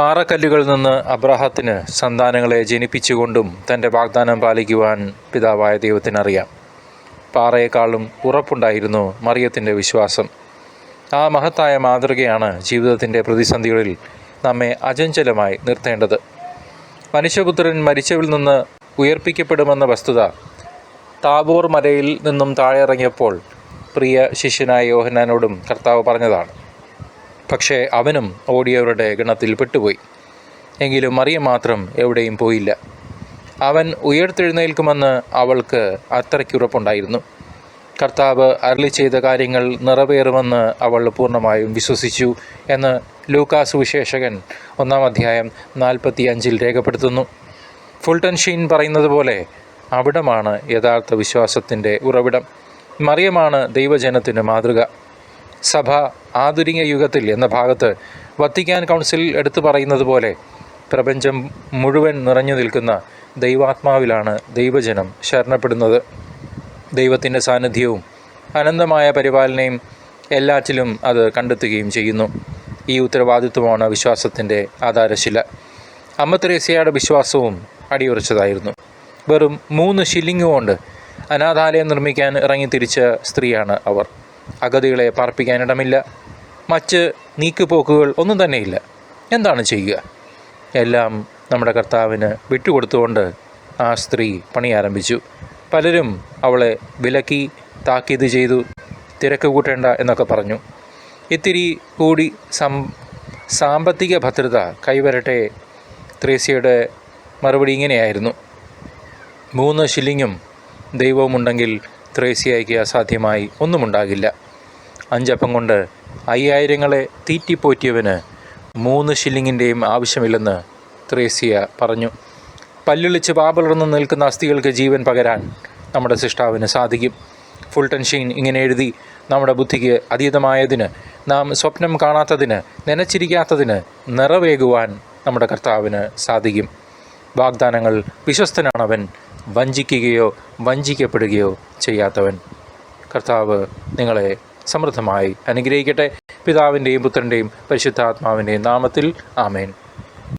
പാറക്കല്ലുകളിൽ നിന്ന് അബ്രഹത്തിന് സന്താനങ്ങളെ ജനിപ്പിച്ചുകൊണ്ടും തന്റെ വാഗ്ദാനം പാലിക്കുവാൻ പിതാവായ ദൈവത്തിനറിയാം പാറയെക്കാളും ഉറപ്പുണ്ടായിരുന്നു മറിയത്തിന്റെ വിശ്വാസം. ആ മഹത്തായ മാതൃകയാണ് ജീവിതത്തിന്റെ പ്രതിസന്ധികളിൽ നമ്മെ അചഞ്ചലമായി നിർത്തേണ്ടത്. മനുഷ്യപുത്രൻ മരിച്ചവിൽ നിന്ന് ഉയർപ്പിക്കപ്പെടുമെന്ന വസ്തുത താബോർ മലയിൽ നിന്നും താഴെ ഇറങ്ങിയപ്പോൾ പ്രിയ ശിഷ്യനായ യോഹന്നാനോടും കർത്താവ് പറഞ്ഞതാണ്. പക്ഷേ അവനും ഓടിയവരുടെ ഗണത്തിൽ പെട്ടുപോയി. എങ്കിലും മറിയ മാത്രം എവിടെയും പോയില്ല. അവൻ ഉയർത്തെഴുന്നേൽക്കുമെന്ന് അവൾക്ക് അത്രയ്ക്കുറപ്പുണ്ടായിരുന്നു. കർത്താവ് അരളി ചെയ്ത കാര്യങ്ങൾ നിറവേറുമെന്ന് അവൾ പൂർണമായും വിശ്വസിച്ചു എന്ന് ലൂക്കാസ് വിശേഷകൻ ഒന്നാം അധ്യായം നാൽപ്പത്തി അഞ്ചിൽ രേഖപ്പെടുത്തുന്നു. ഫുൾട്ടൻ ഷീൻ പറയുന്നത് പോലെ അവിടമാണ് യഥാർത്ഥ വിശ്വാസത്തിന്റെ ഉറവിടം. മറിയമാണ് ദൈവജനത്തിന്റെ മാതൃക. സഭ ആധുനിക യുഗത്തിൽ എന്ന ഭാഗത്ത് വത്തിക്കാൻ കൗൺസിൽ എടുത്തു പറയുന്നത് പോലെ പ്രപഞ്ചം മുഴുവൻ നിറഞ്ഞു നിൽക്കുന്ന ദൈവാത്മാവിലാണ് ദൈവജനം ശരണപ്പെടുന്നത്. ദൈവത്തിന്റെ സാന്നിധ്യവും അനന്തമായ പരിപാലനയും എല്ലാറ്റിലും അത് കണ്ടെത്തുകയും ചെയ്യുന്നു. ഈ ഉത്തരവാദിത്വമാണ് വിശ്വാസത്തിന്റെ ആധാരശില. അമ്മ തെരേസയുടെ വിശ്വാസവും അടിയുറച്ചതായിരുന്നു. വെറും മൂന്ന് ശില്ലിങ്ങുകൊണ്ട് കൊണ്ട് അനാഥാലയം നിർമ്മിക്കാൻ ഇറങ്ങിത്തിരിച്ച സ്ത്രീയാണ് അവർ. അഗതികളെ പാർപ്പിക്കാനിടമില്ല മറ്റ് നീക്കുപോക്കുകൾ ഒന്നും തന്നെയില്ല. എന്താണ് ചെയ്യുക? എല്ലാം നമ്മുടെ കർത്താവിന് വിട്ടുകൊടുത്തുകൊണ്ട് ആ സ്ത്രീ പണി ആരംഭിച്ചു പലരും അവളെ വിലക്കി താക്കീത് ചെയ്തു തിരക്ക് കൂട്ടേണ്ട എന്നൊക്കെ പറഞ്ഞു. ഇത്തിരി കൂടി സം സാമ്പത്തിക ഭദ്രത കൈവരട്ടെ ത്രേസ്യയുടെ മറുപടി ഇങ്ങനെയായിരുന്നു. മൂന്ന് ഷില്ലിങ്ങും ദൈവവുമുണ്ടെങ്കിൽ ത്രേസ്യയ്ക്ക് അസാധ്യമായി ഒന്നുമുണ്ടാകില്ല. അഞ്ചപ്പം കൊണ്ട് അയ്യായിരങ്ങളെ തീറ്റിപ്പോറ്റിയവന് മൂന്ന് ഷില്ലിങ്ങിന്റെയും ആവശ്യമില്ലെന്ന് ത്രേസ്യ പറഞ്ഞു. പല്ലിളിച്ച് പാപലർന്ന് നിൽക്കുന്ന അസ്ഥികൾക്ക് ജീവൻ പകരാൻ നമ്മുടെ സിഷ്ടാവിന് സാധിക്കും. ഫുൾട്ടൻ ഷീൻ ഇങ്ങനെ എഴുതി നമ്മുടെ ബുദ്ധിക്ക് അതീതമായതിന് നാം സ്വപ്നം കാണാത്തതിന് നനച്ചിരിക്കാത്തതിന് നിറവേകുവാൻ നമ്മുടെ കർത്താവിന് സാധിക്കും. വാഗ്ദാനങ്ങൾ വിശ്വസ്തനാണവൻ വഞ്ചിക്കുകയോ വഞ്ചിക്കപ്പെടുകയോ ചെയ്യാത്തവൻ. കർത്താവ് നിങ്ങളെ സമൃദ്ധമായി അനുഗ്രഹിക്കട്ടെ. പിതാവിന്റെയും പുത്രന്റെയും പരിശുദ്ധാത്മാവിന്റെയും നാമത്തിൽ ആമേൻ.